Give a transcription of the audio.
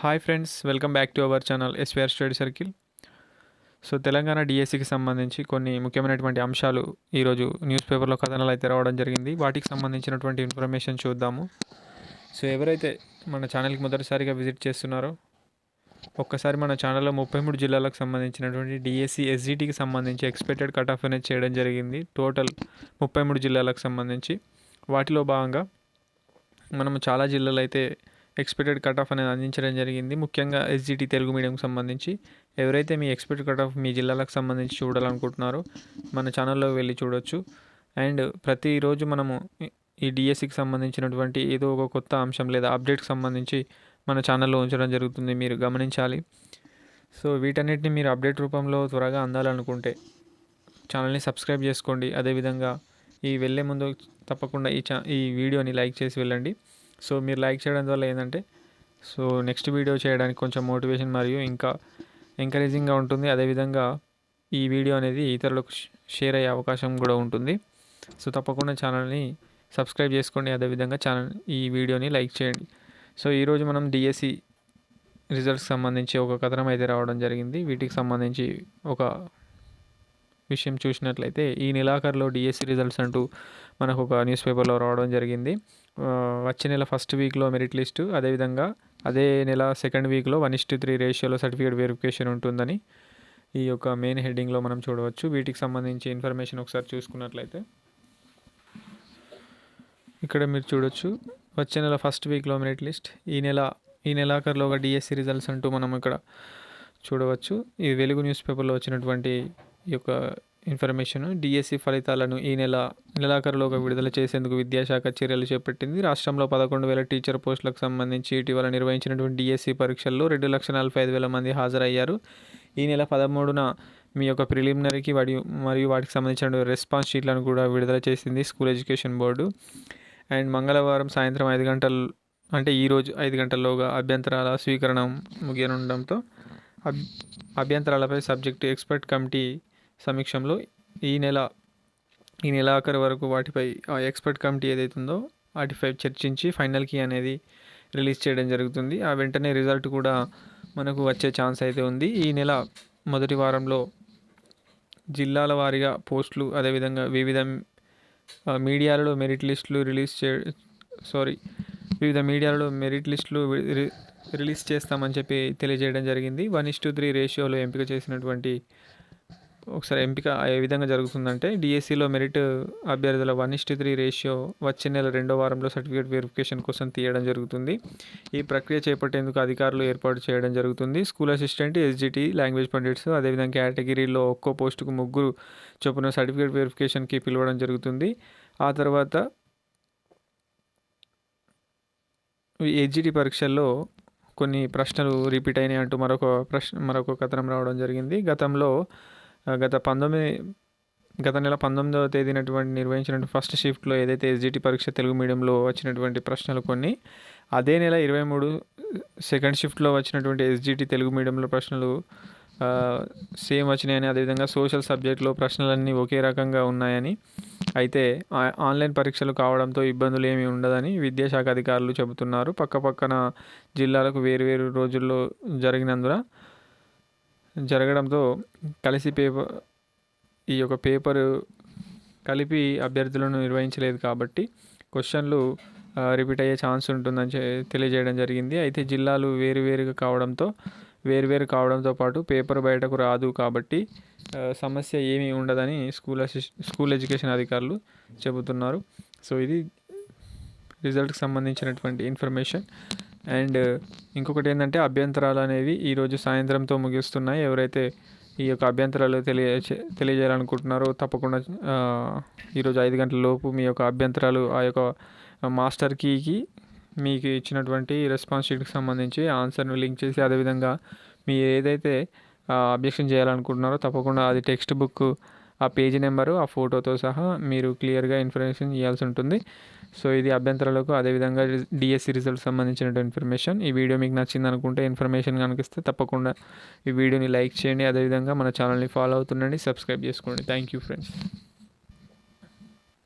Hi friends welcome back to our channel SVR study circle so Telangana డిఎస్సికి సంబంధించి కొన్ని ముఖ్యమైనటువంటి అంశాలు ఈరోజు న్యూస్ పేపర్లో కథనాలు అయితే రావడం జరిగింది. వాటికి సంబంధించినటువంటి ఇన్ఫర్మేషన్ చూద్దాము. సో ఎవరైతే మన ఛానల్కి మొదటిసారిగా విజిట్ చేస్తున్నారో ఒక్కసారి మన ఛానల్లో ముప్పై మూడు జిల్లాలకు సంబంధించినటువంటి డిఎస్సి ఎస్జిటికి సంబంధించి ఎక్స్పెక్టెడ్ కట్ ఆఫ్ అనేది చేయడం జరిగింది. టోటల్ ముప్పై మూడు జిల్లాలకు సంబంధించి. వాటిలో భాగంగా మనము చాలా జిల్లాలు అయితే ఎక్స్పెక్టెడ్ కట్ ఆఫ్ అనేది అందించడం జరిగింది. ముఖ్యంగా ఎస్జిటి తెలుగు మీడియంకి సంబంధించి ఎవరైతే మీ ఎక్స్పెక్టెడ్ కట్ ఆఫ్ మీ జిల్లాలకు సంబంధించి చూడాలనుకుంటున్నారో మన ఛానల్లో వెళ్ళి చూడొచ్చు. అండ్ ప్రతిరోజు మనము ఈ- ఈ డిఎస్సికి సంబంధించినటువంటి ఏదో ఒక కొత్త అంశం లేదా అప్డేట్కి సంబంధించి మన ఛానల్లో ఉంచడం జరుగుతుంది. మీరు గమనించాలి. సో వీటన్నిటిని మీరు అప్డేట్ రూపంలో త్వరగా అందాలనుకుంటే ఛానల్ని సబ్స్క్రైబ్ చేసుకోండి. అదేవిధంగా ఈ వెళ్ళే ముందు తప్పకుండా ఈ ఛా ఈ వీడియోని లైక్ చేసి వెళ్ళండి. సో మీరు లైక్ చేయడం వల్ల ఏంటంటే సో నెక్స్ట్ వీడియో చేయడానికి కొంచెం మోటివేషన్ మరియు ఇంకా ఎంకరేజింగ్గా ఉంటుంది. అదేవిధంగా ఈ వీడియో అనేది ఇతరులకు షేర్ అయ్యే అవకాశం కూడా ఉంటుంది. సో తప్పకుండా ఛానల్ని సబ్స్క్రైబ్ చేసుకోండి. అదేవిధంగా ఛానల్ ఈ వీడియోని లైక్ చేయండి. సో ఈరోజు మనం డిఎస్సి రిజల్ట్స్ సంబంధించి ఒక కథనం అయితే రావడం జరిగింది. వీటికి సంబంధించి ఒక విషయం చూసినట్లయితే ఈ నెలాఖరులో డిఎస్సి రిజల్ట్స్ అంటూ మనకు ఒక న్యూస్ పేపర్లో రావడం జరిగింది. వచ్చే నెల ఫస్ట్ వీక్లో మెరిట్ లిస్టు అదేవిధంగా అదే నెల సెకండ్ వీక్లో వన్ ఇస్టు త్రీ రేషియోలో సర్టిఫికేట్ వెరిఫికేషన్ ఉంటుందని ఈ యొక్క మెయిన్ హెడ్డింగ్లో మనం చూడవచ్చు. వీటికి సంబంధించి ఇన్ఫర్మేషన్ ఒకసారి చూసుకున్నట్లయితే ఇక్కడ మీరు చూడొచ్చు. వచ్చే నెల ఫస్ట్ వీక్లో మెరిట్ లిస్ట్ ఈ నెల ఈ నెలాఖరులోగా డిఎస్సి రిజల్ట్స్ అంటూ మనం ఇక్కడ చూడవచ్చు. ఇది వెలుగు న్యూస్ పేపర్లో వచ్చినటువంటి ఈ యొక్క ఇన్ఫర్మేషన్ డిఎస్సి ఫలితాలను ఈ నెల నెలాఖరులోగా విడుదల చేసేందుకు విద్యాశాఖ చర్యలు చేపట్టింది. రాష్ట్రంలో పదకొండు వేల టీచర్ పోస్టులకు సంబంధించి ఇటీవల నిర్వహించినటువంటి డిఎస్సి పరీక్షల్లో రెండు లక్షల నలభై ఐదు వేల మంది హాజరయ్యారు. ఈ నెల పదమూడున మీ యొక్క ప్రిలిమినరీకి వాడి మరియు వాటికి సంబంధించిన రెస్పాన్స్ షీట్లను కూడా విడుదల చేసింది స్కూల్ ఎడ్యుకేషన్ బోర్డు. అండ్ మంగళవారం సాయంత్రం ఐదు గంటలు అంటే ఈరోజు ఐదు గంటల్లోగా అభ్యంతరాల స్వీకరణ ముగియనుండడంతో అభ్యంతరాలపై సబ్జెక్టు ఎక్స్పర్ట్ కమిటీ సమీక్షంలో ఈ నెల ఈ నెలాఖరు వరకు వాటిపై ఆ ఎక్స్పర్ట్ కమిటీ ఏదైతుందో వాటిపై చర్చించి ఫైనల్ కీ అనేది రిలీజ్ చేయడం జరుగుతుంది. ఆ వెంటనే రిజల్ట్ కూడా మనకు వచ్చే ఛాన్స్ అయితే ఉంది. ఈ నెల మొదటి వారంలో జిల్లాల వారీగా పోస్టులు అదేవిధంగా వివిధ మీడియాలలో మెరిట్ లిస్టులు రిలీజ్ చే సారీ వివిధ మీడియాలలో మెరిట్ లిస్టులు రి- రిలీజ్ చేస్తామని చెప్పి తెలియజేయడం జరిగింది. వన్ ఇస్ టు త్రీ రేషియోలో ఎంపిక చేసినటువంటి ఒకసారి ఎంపిక ఏ విధంగా జరుగుతుందంటే డిఎస్సిలో మెరిట్ అభ్యర్థుల వన్ ఇస్టు త్రీ రేషియో వచ్చే నెల రెండో వారంలో సర్టిఫికేట్ వెరిఫికేషన్ కోసం తీయడం జరుగుతుంది. ఈ ప్రక్రియ చేపట్టేందుకు అధికారులు ఏర్పాటు చేయడం జరుగుతుంది. School assistant SGT language pandits అదేవిధంగా కేటగిరీలో ఒక్కో పోస్టుకు ముగ్గురు చొప్పున సర్టిఫికేట్ వెరిఫికేషన్కి పిలవడం జరుగుతుంది. ఆ తర్వాత ఎస్జిటి పరీక్షల్లో కొన్ని ప్రశ్నలు రిపీట్ అయినాయి అంటూ మరొక ప్రశ్న మరొక కథనం రావడం జరిగింది. గతంలో గత పంతొమ్మిది గత నెల పంతొమ్మిదవ తేదీనటువంటి నిర్వహించినటువంటి ఫస్ట్ షిఫ్ట్లో ఏదైతే ఎస్జిటి పరీక్ష తెలుగు మీడియంలో వచ్చినటువంటి ప్రశ్నలు కొన్ని అదే నెల ఇరవై మూడు సెకండ్ షిఫ్ట్లో వచ్చినటువంటి ఎస్జిటి తెలుగు మీడియంలో ప్రశ్నలు సేమ్ వచ్చినాయని అదేవిధంగా సోషల్ సబ్జెక్ట్లో ప్రశ్నలన్నీ ఒకే రకంగా ఉన్నాయని అయితే ఆ- ఆన్లైన్ పరీక్షలు కావడంతో ఇబ్బందులు ఏమీ ఉండదని విద్యాశాఖ అధికారులు చెబుతున్నారు. పక్కపక్కన జిల్లాలకు జిల్లాలకు వేరువేరు రోజుల్లో జరిగినందున జరగడంతో కలిసి పేపర్ ఈ యొక్క పేపరు కలిపి అభ్యర్థులను నిర్వహించలేదు కాబట్టి క్వశ్చన్లు రిపీట్ అయ్యే ఛాన్స్ ఉంటుందని తెలియజేయడం జరిగింది. అయితే జిల్లాలు వేరువేరుగా కావడంతో వేరువేరు కావడంతో పాటు పేపర్ బయటకు రాదు కాబట్టి సమస్య ఏమీ ఉండదని స్కూల్ అసిస్ స్కూల్ ఎడ్యుకేషన్ అధికారులు చెబుతున్నారు. సో ఇది రిజల్ట్కి సంబంధించినటువంటి ఇన్ఫర్మేషన్. అండ్ ఇంకొకటి ఏంటంటే అభ్యంతరాలు అనేవి ఈరోజు సాయంత్రంతో ముగిస్తున్నాయి. ఎవరైతే ఈ యొక్క అభ్యంతరాలు తెలియ తెలియజేయాలనుకుంటున్నారో తప్పకుండా ఈరోజు ఐదు గంటల లోపు మీ యొక్క అభ్యంతరాలు ఆ యొక్క మాస్టర్ కీకి మీకు ఇచ్చినటువంటి రెస్పాన్స్ షీట్కి సంబంధించి ఆన్సర్ను లింక్ చేసి అదేవిధంగా మీరు ఏదైతే అబ్జెక్షన్ చేయాలనుకుంటున్నారో తప్పకుండా అది టెక్స్ట్ బుక్ ఆ పేజీ నెంబరు ఆ ఫోటోతో సహా మీరు క్లియర్గా ఇన్ఫర్మేషన్ ఇవ్వాల్సి ఉంటుంది. సో ఇది అభ్యంతరాలకు అదేవిధంగా డిఎస్సి రిజల్ట్ సంబంధించిన ఇన్ఫర్మేషన్. ఈ వీడియో మీకు నచ్చింది అనుకుంటే ఇన్ఫర్మేషన్ కనిపిస్తే తప్పకుండా ఈ వీడియోని లైక్ చేయండి. అదేవిధంగా మన ఛానల్ని ఫాలో అవుతుండండి. సబ్స్క్రైబ్ చేసుకోండి. Thank you friends.